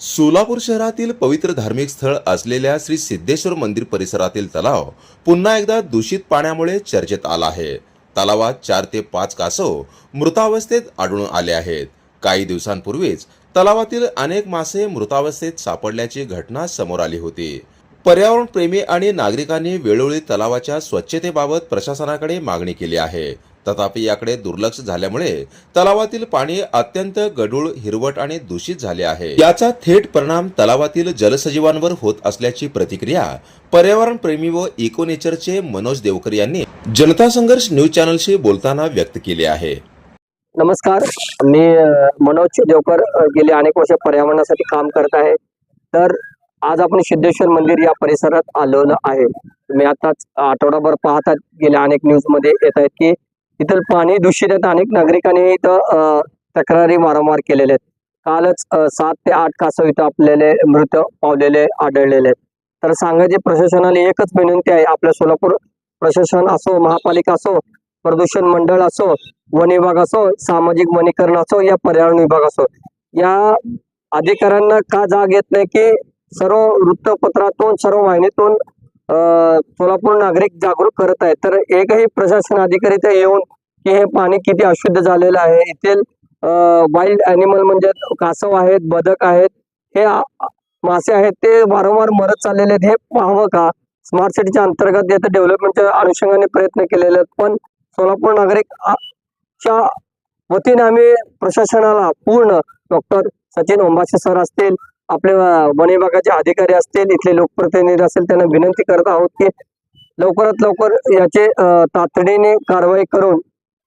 सोलापूर शहरातील पवित्र धार्मिक स्थळ असलेल्या श्री सिद्धेश्वर मंदिर परिसरातील तलाव पुन्हा एकदा दूषित पाण्यामुळे चर्चेत आला आहे. तलावात चार ते पाच कासव मृतावस्थेत आढळून आले आहेत. काही दिवसांपूर्वीच तलावातील अनेक मासे मृतावस्थेत सापडल्याची घटना समोर आली होती. पर्यावरण प्रेमी आणि नागरिकांनी वेळोवेळी तलावाच्या स्वच्छतेबाबत प्रशासनाकडे मागणी केली आहे. तथापि याकडे दुर्लक्ष झाल्यामुळे तलावातील पाणी अत्यंत गढूळ हिरवट आणि दूषित झाले आहे. याचा थेट परिणाम तलावातील जलसजीवांवर होत असल्याची प्रतिक्रिया पर्यावरण प्रेमी व इको नेचरचे मनोज देवकर यांनी जनता संघर्ष न्यूज चॅनलशी बोलताना व्यक्त केली आहे. नमस्कार. मी मनोज देवकर गेले अनेक वर्ष पर्यावरणासाठी काम करत आहे. तर आज आपण सिद्धेश्वर मंदिर या परिसरात आलेलो आहे. मी आताच आठवडाभर पाहतात गेल्या अनेक न्यूजमध्ये येत आहेत की इथं पाणी दूषित आहेत अनेक नागरिकांनी इथं तक्रारी वारंवार केलेल्या आहेत. कालच सात ते आठ कासव इथं आपल्याले मृत पावलेले आढळलेले आहेत. तर सांगायचे प्रशासनाला एकच विनंती आहे आपल्या सोलापूर प्रशासन असो महापालिका असो प्रदूषण मंडळ असो वन विभाग असो सामाजिक वनीकरण असो या पर्यावरण विभाग असो या अधिकाऱ्यांना का जाग येत नाही की सर्व वृत्तपत्रातून सर्व वाहिनीतून सोलापूर नागरिक जागरूक करत आहेत? तर एकही प्रशासन अधिकारी ते येऊन की हे पाणी किती अशुद्ध झालेलं आहे. येथील वाईल्ड अॅनिमल म्हणजे कासव आहेत बदक आहेत हे मासे आहेत ते वारंवार मरत चाललेले आहेत. हे पाहावं का? स्मार्ट सिटीच्या अंतर्गत येथे डेव्हलपमेंटच्या अनुषंगाने प्रयत्न केलेले आहेत. पण सोलापूर नागरिक च्या वतीने आम्ही प्रशासनाला पूर्ण डॉक्टर सचिन ओंबासे सर असतील आपले वन विभागाचे अधिकारी असतील इथले लोकप्रतिनिधी असतील त्यांना विनंती करत आहोत की लवकरात लवकर याचे तातडीने कारवाई करून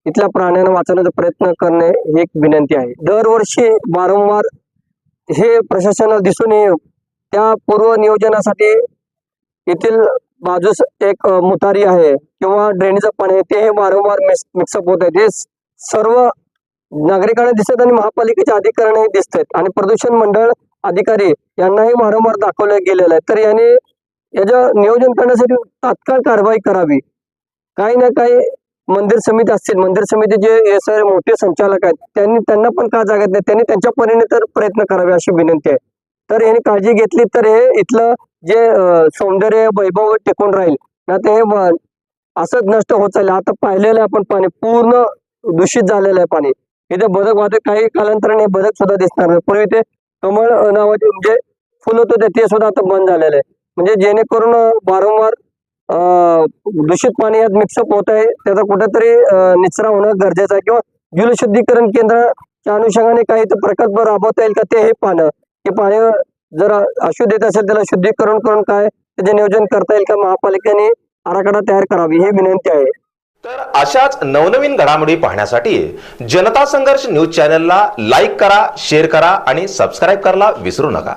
इथल्या प्राण्यांना वाचवण्याचा प्रयत्न करणे ही एक विनंती आहे. दरवर्षी वारंवार हे प्रशासनाला दिसून येईल. त्या पूर्व नियोजनासाठी येथील बाजूस एक मुतारी आहे किंवा ड्रेनेजचं पाणी आहे ते वारंवार मिक्सअप होत आहे. ते सर्व नागरिकांना दिसत आणि महापालिकेचे अधिकाऱ्यांनाही दिसत आहेत. आणि प्रदूषण मंडळ अधिकारी यांनाही वारंवार दाखवलं गेलेलं आहे तर याने याचं नियोजन करण्यासाठी तात्काळ कारवाई करावी. काही ना काही मंदिर समिती असतील मंदिर समितीचे हे सर मोठे संचालक आहेत त्यांनी त्यांना पण का जागत नाही? त्यांनी त्यांच्या परीने तर प्रयत्न करावे अशी विनंती आहे. तर यांनी काळजी घेतली तर हे इथलं जे सौंदर्य वैभव टिकून राहील ना ते हे असंच नष्ट होत चाललं आता पाहिलेलं आहे आपण पाणी पूर्ण दूषित झालेलं आहे पाणी. इथे बदक वादक काही कालांतराने बदक सुद्धा दिसणार नाही. पूर्वी ते कमळ नावाचे म्हणजे फुलं होत होते ते सुद्धा आता बंद झालेलं आहे. म्हणजे जेणेकरून वारंवार दूषित पाणी यात मिक्सअप होत आहे. त्याचा कुठेतरी निचरा होणं गरजेचं आहे. किंवा जलशुद्धीकरण केंद्राच्या अनुषंगाने काही प्रकल्प राबवता येईल का? ते हे पाहणं. की पाणी जर अशुद्ध येत असेल त्याला शुद्धीकरण करून काय त्याचे नियोजन करता येईल का? महापालिकेने आराखडा तयार करावी ही विनंती आहे. तर अशाच नवनवीन घडामोडी पाहण्यासाठी जनता संघर्ष न्यूज चॅनलला लाईक करा शेअर करा आणि सबस्क्राईब करायला विसरू नका.